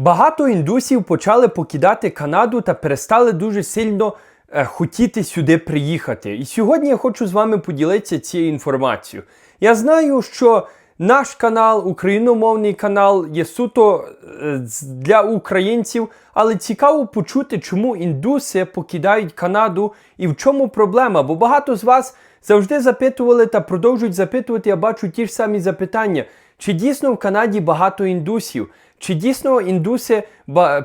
Багато індусів почали покидати Канаду та перестали дуже сильно е, хотіти сюди приїхати. І сьогодні я хочу з вами поділитися цією інформацією. Я знаю, що наш канал, україномовний канал, є суто е, для українців, але цікаво почути, чому індуси покидають Канаду і в чому проблема. Бо багато з вас завжди запитували та продовжують запитувати. Я бачу ті ж самі запитання. Чи дійсно в Канаді багато індусів? Чи дійсно індуси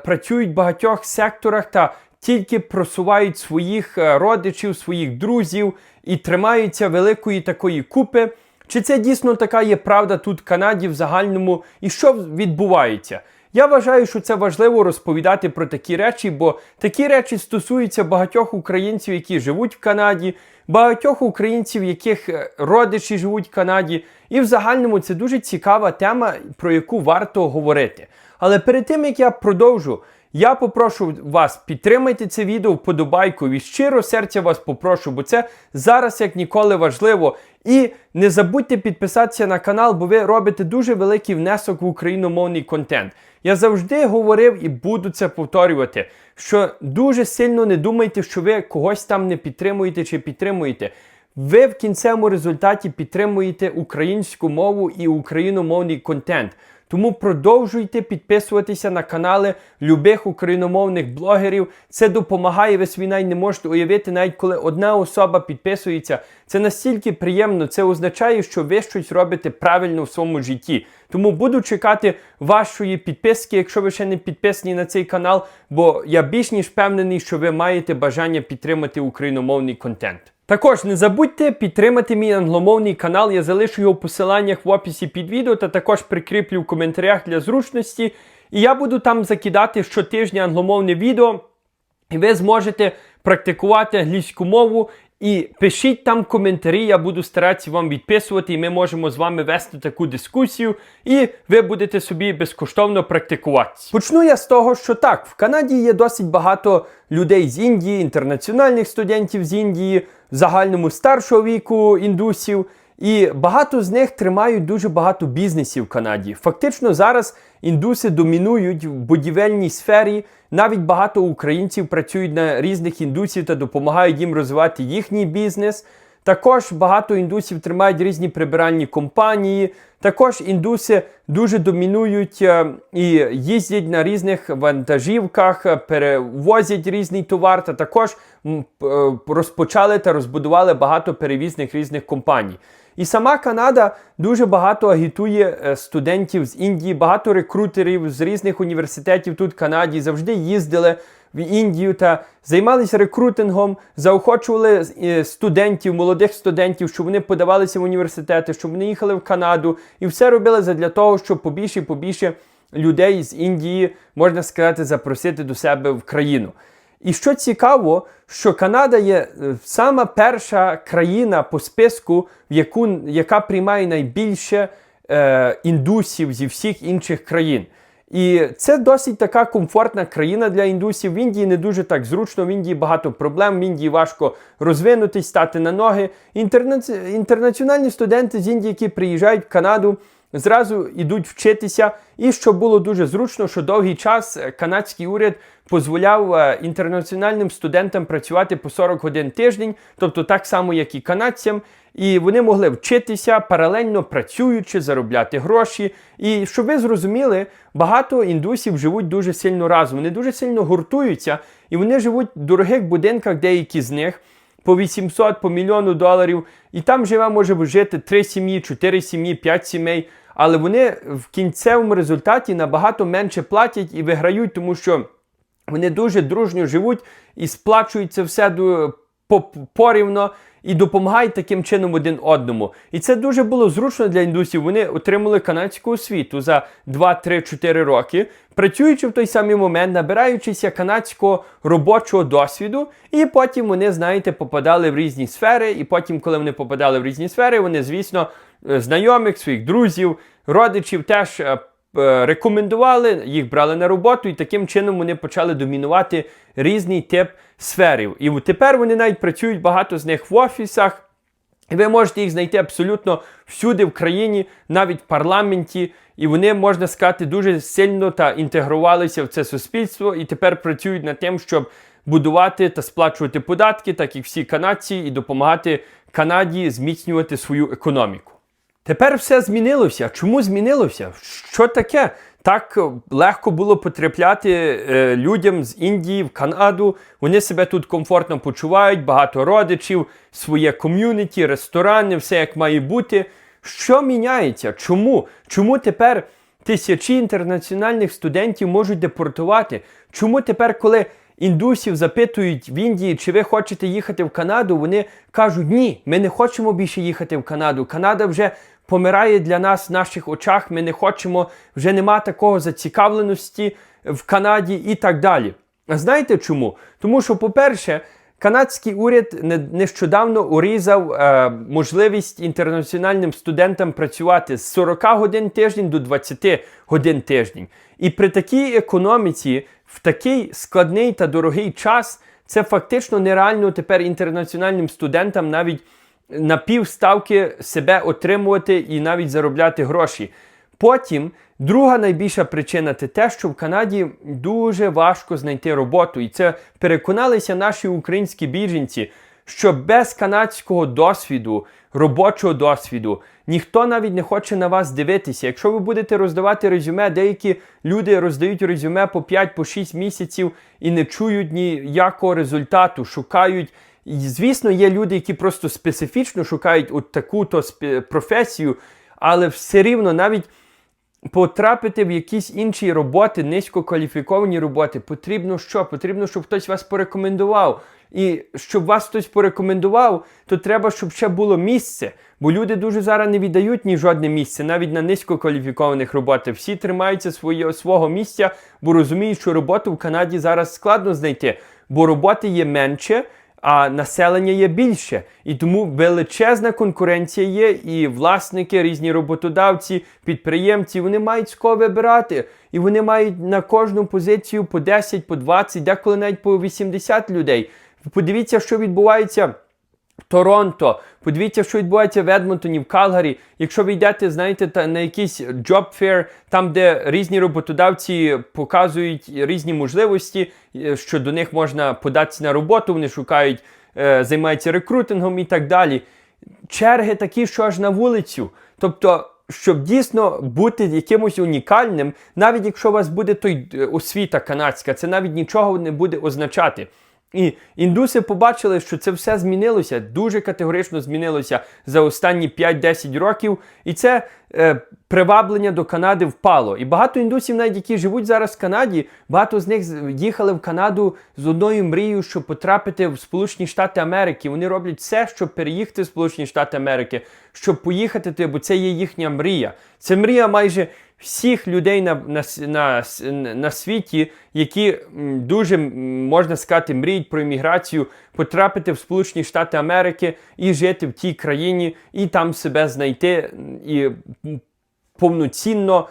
працюють в багатьох секторах та тільки просувають своїх е, родичів, своїх друзів і тримаються великої такої купи? Чи це дійсно така є правда тут в Канаді в загальному? І що відбувається? Я вважаю, що це важливо розповідати про такі речі, бо такі речі стосуються багатьох українців, які живуть в Канаді, багатьох українців, яких е, родичі живуть в Канаді. І в загальному це дуже цікава тема, про яку варто говорити. Але перед тим як я продовжу, я попрошу вас підтримайте це відео вподобайкою і щиро серця вас попрошу, бо це зараз як ніколи важливо. І не забудьте підписатися на канал, бо ви робите дуже великий внесок в україномовний контент. Я завжди говорив і буду це повторювати, що дуже сильно не думайте, що ви когось там не підтримуєте чи підтримуєте. Ви в кінцевому результаті підтримуєте українську мову і україномовний контент. Тому продовжуйте підписуватися на канали любих україномовних блогерів. Це допомагає. Ви собі навіть не можете уявити, навіть коли одна особа підписується. Це настільки приємно. Це означає, що ви щось робите правильно в своєму житті. Тому буду чекати вашої підписки, якщо ви ще не підписані на цей канал, бо я більш ніж впевнений, що ви маєте бажання підтримати україномовний контент. Також не забудьте підтримати мій англомовний канал. Я залишу його в посиланнях в описі під відео та також прикріплю в коментарях для зручності. І я буду там закидати щотижня англомовне відео, і ви зможете практикувати англійську мову. І пишіть там коментарі, я буду старатися вам відписувати, і ми можемо з вами вести таку дискусію, і ви будете собі безкоштовно практикуватися. Почну я з того, що так, в Канаді є досить багато людей з Індії, інтернаціональних студентів з Індії, загальному старшого віку індусів. І багато з них тримають дуже багато бізнесів в Канаді. Фактично зараз індуси домінують в будівельній сфері. Навіть багато українців працюють на різних індусів та допомагають їм розвивати їхній бізнес. Також багато індусів тримають різні прибиральні компанії. Також індуси дуже домінують е, і їздять на різних вантажівках, е, перевозять різний товар, та також е, розпочали та розбудували багато перевізних різних компаній. І сама Канада дуже багато агітує е, студентів з Індії, багато рекрутерів з різних університетів тут в Канаді завжди їздили в Індію та займалися рекрутингом, заохочували е, студентів, молодих студентів, щоб вони подавалися в університети, щоб вони їхали в Канаду, і все робили для того, щоб побільше і побільше людей з Індії, можна сказати, запросити до себе в країну. І що цікаво, що Канада є е, сама перша країна по списку, в яку, яка приймає найбільше е, індусів зі всіх інших країн. І це досить така комфортна країна для індусів. В Індії не дуже так зручно. В Індії багато проблем. В Індії важко розвинутись, стати на ноги. Інтернаці... Інтернаціональні студенти з Індії, які приїжджають в Канаду, зразу йдуть вчитися. І що було дуже зручно, що довгий час е, канадський уряд дозволяв е, інтернаціональним студентам працювати по 40 годин тиждень, тобто так само, як і канадцям. І вони могли вчитися паралельно працюючи, заробляти гроші. І щоб ви зрозуміли, багато індусів живуть дуже сильно разом. Вони дуже сильно гуртуються, і вони живуть в дорогих будинках, деякі з них по 800, по мільйону доларів. І там живе може жити 3 сім'ї, 4 сім'ї, 5 сімей. Але вони в кінцевому результаті набагато менше платять і виграють, тому що вони дуже дружньо живуть і сплачують це все порівно і допомагають таким чином один одному. І це дуже було зручно для індусів. Вони отримали канадську освіту за 2-3-4 роки, працюючи в той самий момент, набираючися канадського робочого досвіду, і потім вони, знаєте, попадали в різні сфери. І потім, коли вони попадали в різні сфери, вони, звісно, е, знайомих, своїх друзів, родичів теж. е, е, Рекомендували, їх брали на роботу, і таким чином вони почали домінувати різний тип сферів. І тепер вони навіть працюють багато з них в офісах, І ви можете їх знайти абсолютно всюди в країні, навіть в парламенті, і вони, можна сказати, дуже сильно та інтегрувалися в це суспільство і тепер працюють над тим, щоб будувати та сплачувати податки, так як всі канадці, і допомагати Канаді зміцнювати свою економіку. Тепер все змінилося. Чому змінилося? Що таке? Так е, легко було потрапляти е, людям з Індії в Канаду. Вони себе тут комфортно почувають, багато родичів, своє ком'юніті, ресторани, все як має бути. Що міняється? Чому? Чому тепер тисячі інтернаціональних студентів можуть депортувати? Чому тепер, коли індусів запитують в Індії, чи ви хочете їхати в Канаду, вони кажуть, ні, ми не хочемо більше їхати в Канаду. Канада вже помирає для нас в наших очах. Ми не хочемо, вже нема такого зацікавленості в Канаді і так далі. А знаєте чому? Тому що, по-перше, канадський уряд нещодавно урізав е, можливість інтернаціональним студентам працювати з 40 годин тиждень до 20 годин тиждень. І при такій економіці, в такий складний та дорогий час, це фактично нереально тепер інтернаціональним студентам навіть на півставки себе отримувати і навіть заробляти гроші. Потім друга найбільша причина це те, що в Канаді дуже важко знайти роботу. І це переконалися наші українські біженці, що без канадського досвіду, робочого досвіду, ніхто навіть не хоче на вас дивитися. Якщо ви будете роздавати резюме, деякі люди роздають резюме по 5-6 місяців і не чують ніякого результату, шукають. Звісно, є люди, які просто специфічно шукають от таку-то професію, але все рівно навіть потрапити в якісь інші роботи, низькокваліфіковані роботи, потрібно що? Потрібно, щоб хтось вас порекомендував. І щоб вас хтось порекомендував, то треба, щоб ще було місце. Бо люди дуже зараз не віддають ні жодне місце, навіть на низькокваліфікованих роботах. Всі тримаються своє, свого місця, бо розуміють, що роботу в Канаді зараз складно знайти, бо роботи є менше а населення є більше. І тому величезна конкуренція є, і власники, різні роботодавці, підприємці, вони мають з кого вибирати. І вони мають на кожну позицію по 10, по 20, деколи навіть по 80 людей. Подивіться, що відбувається. Торонто, подивіться, що відбувається в Едмонтоні, в Калгарі. Якщо ви йдете, знаєте, та на якийсь job fair, там, де різні роботодавці показують різні можливості, е, що до них можна податися на роботу, вони шукають, е, займаються рекрутингом і так далі. Черги такі, що аж на вулицю. Тобто, щоб дійсно бути якимось унікальним, навіть якщо у вас буде той е, освіта канадська, це навіть нічого не буде означати. І індуси побачили, що це все змінилося, дуже категорично змінилося за останні 5-10 років, і це е, приваблення до Канади впало. І багато індусів, навіть які живуть зараз в Канаді, багато з них їхали в Канаду з одною мрією, щоб потрапити в Сполучені Штати Америки. Вони роблять все, щоб переїхати в Сполучені Штати Америки, щоб поїхати туди, бо це є їхня мрія. Це мрія майже всіх людей на, на, на, на світі, які дуже можна сказати, мріють про імміграцію, потрапити в Сполучені Штати Америки і жити в тій країні, і там себе знайти і повноцінно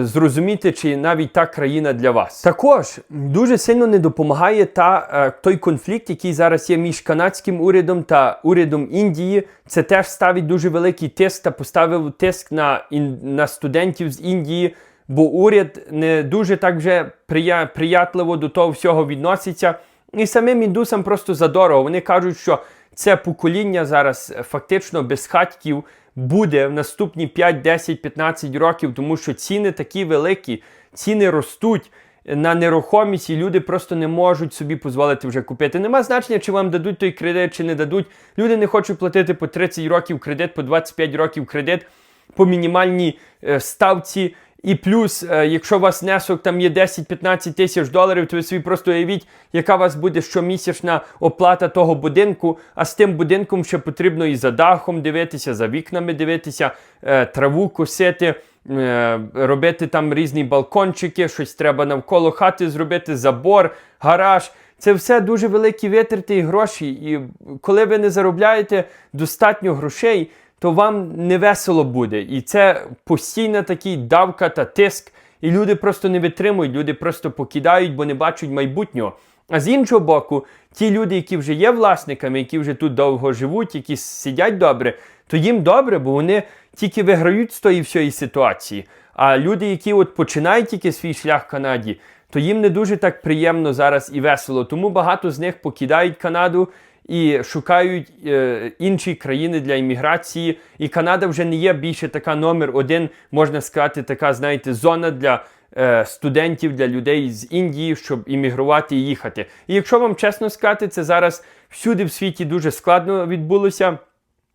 зрозуміти, чи навіть та країна для вас. Також дуже сильно не допомагає та е, той конфлікт, який зараз є між канадським урядом та урядом Індії. Це теж ставить дуже великий тиск та поставив тиск на, на студентів з Індії. Бо уряд не дуже так вже прия- приятливо до того всього відноситься. І самим індусам просто задорого. Вони кажуть, що це покоління зараз е, фактично безхатьків буде в наступні 5, 10, 15 років, тому що ціни такі великі, ціни ростуть на нерухомість, і люди просто не можуть собі дозволити вже купити. Нема значення, чи вам дадуть той кредит, чи не дадуть. Люди не хочуть платити по 30 років кредит, по 25 років кредит, по мінімальній е, ставці. І плюс, е, якщо у вас внесок там є 10-15 тисяч доларів, то ви собі просто уявіть, яка у вас буде щомісячна оплата того будинку. А з тим будинком ще потрібно і за дахом дивитися, за вікнами дивитися, е, траву косити, е, робити там різні балкончики, щось треба навколо хати зробити, забор, гараж. Це все дуже великі витрати і гроші. І коли ви не заробляєте достатньо грошей, то вам не весело буде. І це постійна такий давка та тиск. І люди просто не витримують, люди просто покидають, бо не бачать майбутнього. А з іншого боку, ті люди, які вже є власниками, які вже тут довго живуть, які сидять добре, то їм добре, бо вони тільки виграють з тої всієї ситуації. А люди, які от починають тільки свій шлях в Канаді, то їм не дуже так приємно зараз і весело. Тому багато з них покидають Канаду і шукають е, інші країни для імміграції. І Канада вже не є більше така номер один, можна сказати, така, знаєте, зона для е, студентів, для людей з Індії, щоб іммігрувати і їхати. І якщо вам чесно сказати, це зараз всюди в світі дуже складно відбулося.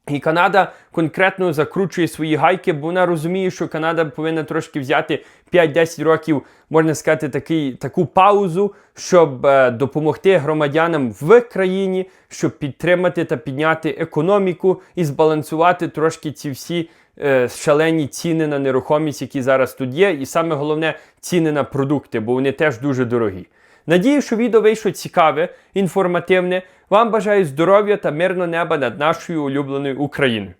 І Канада конкретно закручує свої гайки, бо вона розуміє, що Канада повинна трошки взяти 5-10 років, можна сказати, такий, таку паузу, щоб е, допомогти громадянам в країні, щоб підтримати та підняти економіку і збалансувати трошки ці всі е, шалені ціни на нерухомість, які зараз тут є, і саме головне ціни на продукти, бо вони теж дуже дорогі. Надію, що відео вийшло цікаве, інформативне. Вам бажаю здоров'я та мирного неба над нашою улюбленою Україною.